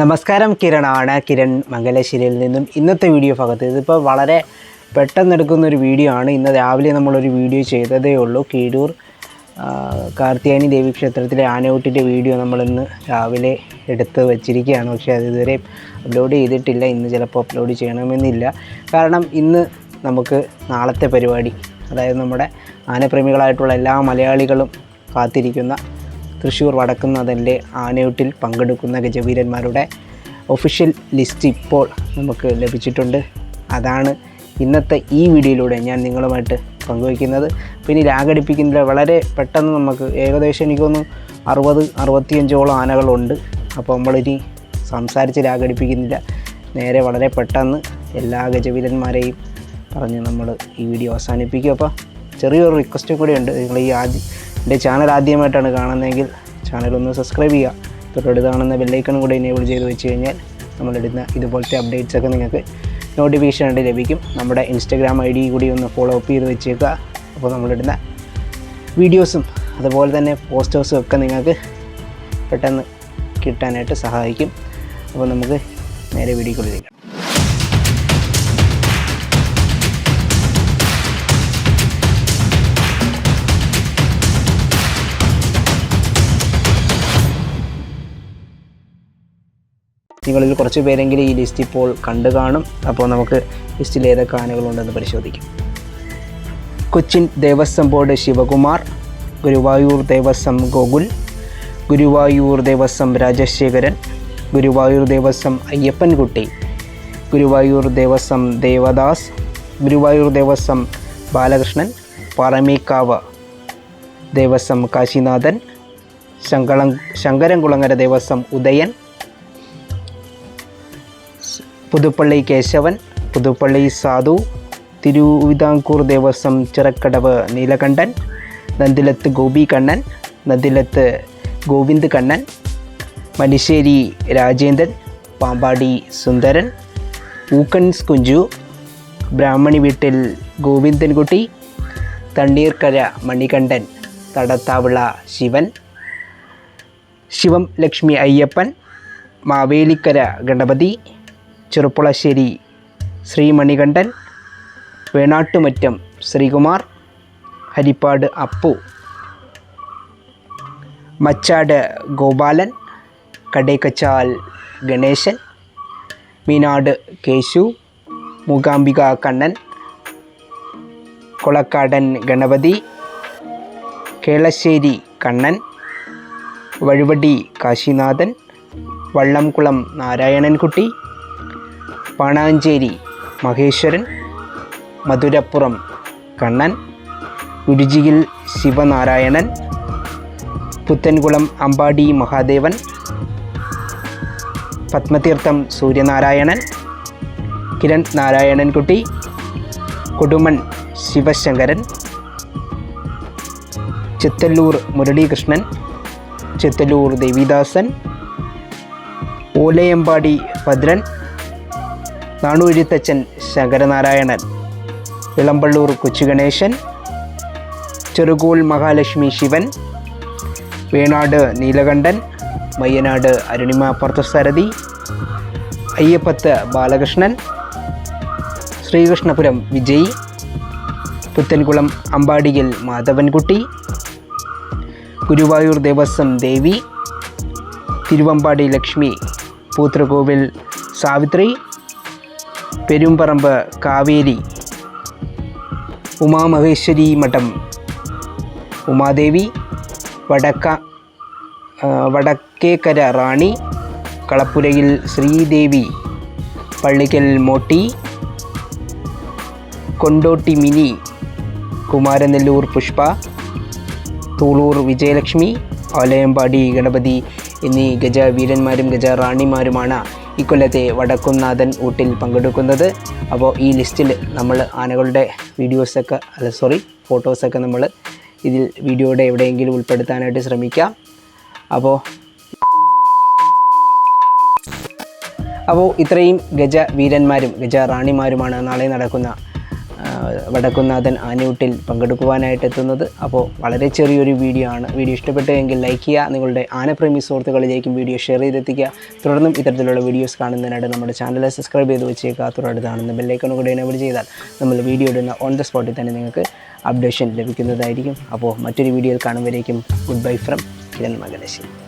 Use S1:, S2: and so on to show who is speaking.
S1: നമസ്കാരം കിരണാണ്. കിരൺ മംഗലശ്ശേരിയിൽ നിന്നും ഇന്നത്തെ വീഡിയോ ഭാഗത്ത്. ഇതിപ്പോൾ വളരെ പെട്ടെന്ന് എടുക്കുന്ന ഒരു വീഡിയോ ആണ്. ഇന്ന് രാവിലെ നമ്മളൊരു വീഡിയോ ചെയ്തതേ ഉള്ളൂ. കീഴൂർ കാർത്തിയാനി ദേവി ക്ഷേത്രത്തിലെ ആനയൂട്ടിന്റെ വീഡിയോ നമ്മളിന്ന് രാവിലെ എടുത്ത് വെച്ചിരിക്കുകയാണ്. പക്ഷേ അത് ഇതുവരെ അപ്ലോഡ് ചെയ്തിട്ടില്ല. ഇന്ന് ചിലപ്പോൾ അപ്ലോഡ് ചെയ്യണമെന്നില്ല. കാരണം ഇന്ന് നമുക്ക് നാളത്തെ പരിപാടി അതായത് നമ്മുടെ ആനപ്രേമികളായിട്ടുള്ള എല്ലാ മലയാളികളും കാത്തിരിക്കുന്ന തൃശ്ശൂർ വടക്കുന്നതിന്റെ ആനയൂട്ടിൽ പങ്കെടുക്കുന്ന ഗജവീരന്മാരുടെ ഒഫീഷ്യൽ ലിസ്റ്റ് ഇപ്പോൾ നമുക്ക് ലഭിച്ചിട്ടുണ്ട്. അതാണ് ഇന്നത്തെ ഈ വീഡിയോയിലൂടെ ഞാൻ നിങ്ങളുമായിട്ട് പങ്കുവയ്ക്കുന്നത്. പിന്നെ രാഗടിപ്പിക്കുന്നതിൽ വളരെ പെട്ടെന്ന് നമുക്ക് ഏകദേശം എനിക്കൊന്ന് അറുപത് അറുപത്തിയഞ്ചോളം ആനകളുണ്ട്. അപ്പോൾ നമ്മളിനി സംസാരിച്ച് രാഗടിപ്പിക്കുന്നില്ല നേരെ വളരെ പെട്ടെന്ന് എല്ലാ ഗജവീരന്മാരെയും പറഞ്ഞ് നമ്മൾ ഈ വീഡിയോ അവസാനിപ്പിക്കും. അപ്പോൾ ചെറിയൊരു റിക്വസ്റ്റ് കൂടെ ഉണ്ട്. നിങ്ങൾ ഈ ആദ്യം എന്റെ ചാനൽ ആദ്യമായിട്ടാണ് കാണുന്നതെങ്കിൽ ചാനൽ ഒന്ന് സബ്സ്ക്രൈബ് ചെയ്യുക. തൊട്ടടുത്ത് കാണുന്ന ബെല്ലൈക്കണും കൂടി എനേബിൾ ചെയ്ത് വെച്ച് കഴിഞ്ഞാൽ നമ്മളിടുന്ന ഇതുപോലത്തെ അപ്ഡേറ്റ്സ് ഒക്കെ നിങ്ങൾക്ക് നോട്ടിഫിക്കേഷൻ ആയിട്ട് ലഭിക്കും. നമ്മുടെ ഇൻസ്റ്റാഗ്രാം ഐ ഡി കൂടി ഒന്ന് ഫോളോ അപ്പ് ചെയ്ത് വെച്ചേക്കുക. അപ്പോൾ നമ്മളിടുന്ന വീഡിയോസും അതുപോലെ തന്നെ പോസ്റ്റേഴ്സും ഒക്കെ നിങ്ങൾക്ക് പെട്ടെന്ന് കിട്ടാനായിട്ട് സഹായിക്കും. അപ്പോൾ നമുക്ക് നേരെ വീഡിയോക്കുള്ളിലേക്ക് നിങ്ങളിൽ കുറച്ച് പേരെങ്കിലും ഈ ലിസ്റ്റ് ഇപ്പോൾ കണ്ടു കാണും. അപ്പോൾ നമുക്ക് ലിസ്റ്റിൽ ഏതൊക്കെ ആനകളുണ്ടെന്ന് പരിശോധിക്കാം. കൊച്ചിൻ ദേവസ്വം ബോർഡ് ശിവകുമാർ ഗുരുവായൂർ ദേവസ്വം ഗോകുൽ ഗുരുവായൂർ ദേവസ്വം രാജശേഖരൻ ഗുരുവായൂർ ദേവസ്വം അയ്യപ്പൻകുട്ടി ഗുരുവായൂർ ദേവസ്വം ദേവദാസ് ഗുരുവായൂർ ദേവസ്വം ബാലകൃഷ്ണൻ പറമേക്കാവ് ദേവസ്വം കാശിനാഥൻ ശങ്കളം ശങ്കരൻകുളങ്ങര ദേവസ്വം ഉദയൻ പുതുപ്പള്ളി കേശവൻ പുതുപ്പള്ളി സാധു തിരുവിതാംകൂർ ദേവസ്വം ചിറക്കടവ് നീലകണ്ഠൻ നന്ദിലത്ത് ഗോപി കണ്ണൻ നന്ദിലത്ത് ഗോവിന്ദ് കണ്ണൻ മനിശ്ശേരി രാജേന്ദ്രൻ പാമ്പാടി സുന്ദരൻ ഊക്കൻസ് കുഞ്ചു ബ്രാഹ്മണി വീട്ടിൽ ഗോവിന്ദൻകുട്ടി തണ്ണീർക്കര മണികണ്ഠൻ തടത്താവിള ശിവൻ ശിവം ലക്ഷ്മി അയ്യപ്പൻ മാവേലിക്കര ഗണപതി ചെറുപ്പുളശ്ശേരി ശ്രീമണികണ്ഠൻ വേണാട്ടുമറ്റം ശ്രീകുമാർ ഹരിപ്പാട് അപ്പു മച്ചാട് ഗോപാലൻ കടേക്കച്ചാൽ ഗണേശൻ മീനാട് കേശു മൂകാംബിക കണ്ണൻ കൊളക്കാടൻ ഗണപതി കേളശ്ശേരി കണ്ണൻ വഴുവടി കാശിനാഥൻ വള്ളംകുളം നാരായണൻകുട്ടി പാണാഞ്ചേരി മഹേശ്വരൻ മധുരപ്പുറം കണ്ണൻ ഉരുജിയിൽ ശിവനാരായണൻ പുത്തൻകുളം അമ്പാടി മഹാദേവൻ പത്മതീർത്ഥം സൂര്യനാരായണൻ കിരൺ നാരായണൻകുട്ടി കൊടുമൺ ശിവശങ്കരൻ ചിത്തല്ലൂർ മുരളീകൃഷ്ണൻ ചിത്തല്ലൂർ ദേവിദാസൻ ഓലയമ്പാടി ഭദ്രൻ നാണൂരിത്തച്ഛൻ ശങ്കരനാരായണൻ ഇളമ്പള്ളൂർ കൊച്ചുഗണേശൻ ചെറുകോൾ മഹാലക്ഷ്മി ശിവൻ വേണാട് നീലകണ്ഠൻ മയ്യനാട് അരുണിമ പാർത്ഥസാരഥി അയ്യപ്പത്ത് ബാലകൃഷ്ണൻ ശ്രീകൃഷ്ണപുരം വിജയ് പുത്തൻകുളം അമ്പാടിയിൽ മാധവൻകുട്ടി ഗുരുവായൂർ ദേവസ്വം ദേവി തിരുവമ്പാടി ലക്ഷ്മി പൂത്രകോവിൽ സാവിത്രി പെരുമ്പറമ്പ് കാവേരി ഉമാമഹേശ്വരി മഠം. ഉമാദേവി വടക്ക വടക്കേക്കര റാണി കളപ്പുരയിൽ ശ്രീദേവി പള്ളിക്കൽ മോട്ടി കൊണ്ടോട്ടി മിനി കുമാരനെല്ലൂർ പുഷ്പ തൂളൂർ വിജയലക്ഷ്മി ആലയമ്പാടി ഗണപതി എന്നീ ഗജവീരന്മാരും ഗജറാണിമാരുമാണ് ഗജ റാണിമാരുമാണ് ഇക്കൊല്ലത്തെ വടക്കുംനാഥൻ ഊട്ടിൽ പങ്കെടുക്കുന്നത്. അപ്പോൾ ഈ ലിസ്റ്റിൽ നമ്മൾ ആനകളുടെ വീഡിയോസൊക്കെ അല്ല സോറി ഫോട്ടോസൊക്കെ നമ്മൾ ഇതിൽ വീഡിയോയുടെ എവിടെയെങ്കിലും ഉൾപ്പെടുത്താനായിട്ട് ശ്രമിക്കാം. അപ്പോൾ അപ്പോൾ ഇത്രയും ഗജ വീരന്മാരും ഗജ റാണിമാരുമാണ് നാളെ നടക്കുന്ന വടക്കുന്നാഥൻ ആനയൂട്ടിൽ പങ്കെടുക്കുവാനായിട്ട് എത്തുന്നത് അപ്പോൾ വളരെ ചെറിയൊരു വീഡിയോ ആണ്. വീഡിയോ ഇഷ്ടപ്പെട്ടുവെങ്കിൽ ലൈക്ക് ചെയ്യുക. നിങ്ങളുടെ ആനപ്രേമി സുഹൃത്തുക്കളിലേക്കും വീഡിയോ ഷെയർ ചെയ്തെത്തിക്കുക. തുടർന്നും ഇത്തരത്തിലുള്ള വീഡിയോസ് കാണുന്നതിനായിട്ട് നമ്മുടെ ചാനൽ സബ്സ്ക്രൈബ് ചെയ്ത് വെച്ചേക്കുക. തുടർന്ന് ബെല്ലൈക്കൺ കൂടെ എനേബിൾ ചെയ്താൽ നമ്മൾ വീഡിയോ ഇടുന്ന ഓൺ ദ സ്പോട്ടിൽ തന്നെ നിങ്ങൾക്ക് അപ്ഡേഷൻ ലഭിക്കുന്നതായിരിക്കും. അപ്പോൾ മറ്റൊരു വീഡിയോയിൽ കാണുമ്പോഴേക്കും good bye from Kiran Mangalassery